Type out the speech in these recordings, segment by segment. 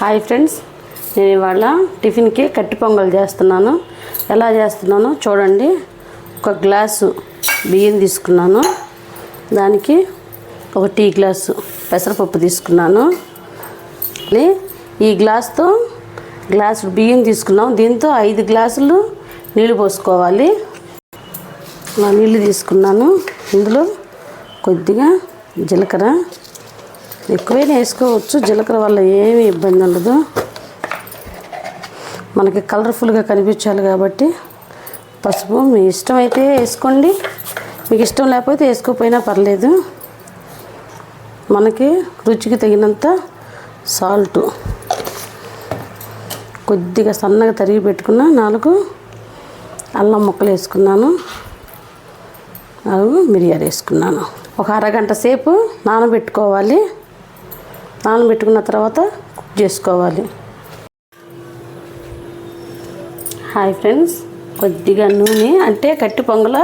Hi friends నేను ఇవాళ టిఫిన్కి కట్టి పొంగల్ చేస్తున్నాను. ఎలా చేస్తున్నానో చూడండి. ఒక గ్లాసు బియ్యం తీసుకున్నాను. దానికి ఒక టీ గ్లాసు పెసరపప్పు తీసుకున్నాను. ఈ గ్లాస్తో గ్లాసు బియ్యం తీసుకున్నాం. దీంతో ఐదు గ్లాసులు నీళ్ళు పోసుకోవాలి. నా నీళ్ళు తీసుకున్నాను. ఇందులో కొద్దిగా జీలకర్ర ఎక్కువైనా వేసుకోవచ్చు. జీలకర్ర వల్ల ఏమీ ఇబ్బంది ఉండదు. మనకి కలర్ఫుల్గా కనిపించాలి కాబట్టి పసుపు మీ ఇష్టం అయితే వేసుకోండి. మీకు ఇష్టం లేకపోతే వేసుకోకపోయినా పర్లేదు. మనకి రుచికి తగినంత సాల్ట్. కొద్దిగా సన్నగా తరిగి పెట్టుకున్న నాలుగు అల్లం ముక్కలు వేసుకున్నాను. నాలుగు మిరియాలు వేసుకున్నాను. ఒక అరగంట సేపు నానబెట్టుకోవాలి. నానబెట్టుకున్న తర్వాత కుక్ చేసుకోవాలి. హాయ్ ఫ్రెండ్స్ కొద్దిగా నూనె అంటే కట్టి పొంగల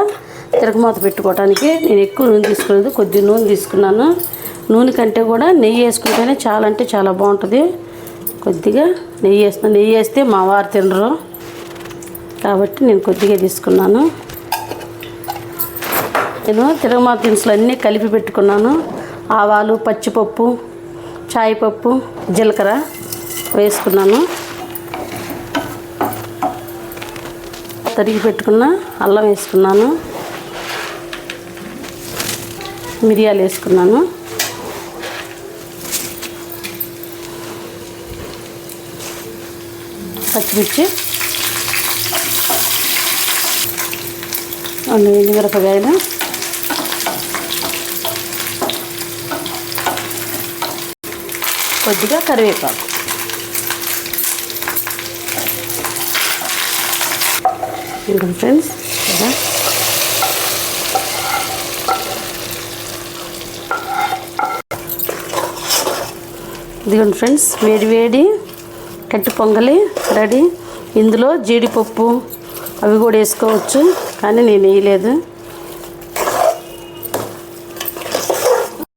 తిరగమాత పెట్టుకోవడానికి నేను ఎక్కువ నూనె తీసుకోలేదు కొద్దిగా నూనె తీసుకున్నాను. నూనె కంటే కూడా నెయ్యి వేసుకుంటేనే చాలా అంటే చాలా బాగుంటుంది. కొద్దిగా నెయ్యి వేస్తున్నాను నెయ్యి వేస్తే మా వారు తినరు. కాబట్టి నేను కొద్దిగా తీసుకున్నాను. నేను తిరగమాత దినుసులు అన్నీ కలిపి పెట్టుకున్నాను. ఆవాలు పచ్చిపప్పు చాయ్ పప్పు జీలకర్ర వేసుకున్నాను. తరిగి పెట్టుకున్న అల్లం వేసుకున్నాను. మిరియాలు వేసుకున్నాను. పచ్చిమిర్చి. రెండు కొద్దిగా కరివేపాకు. ఇంకా ఫ్రెండ్స్ కదా ఇదిగోండి ఫ్రెండ్స్ వేడి వేడి కట్టి పొంగలి రెడీ. ఇందులో జీడిపప్పు అవి కూడా వేసుకోవచ్చు కానీ నేను వేయలేదు.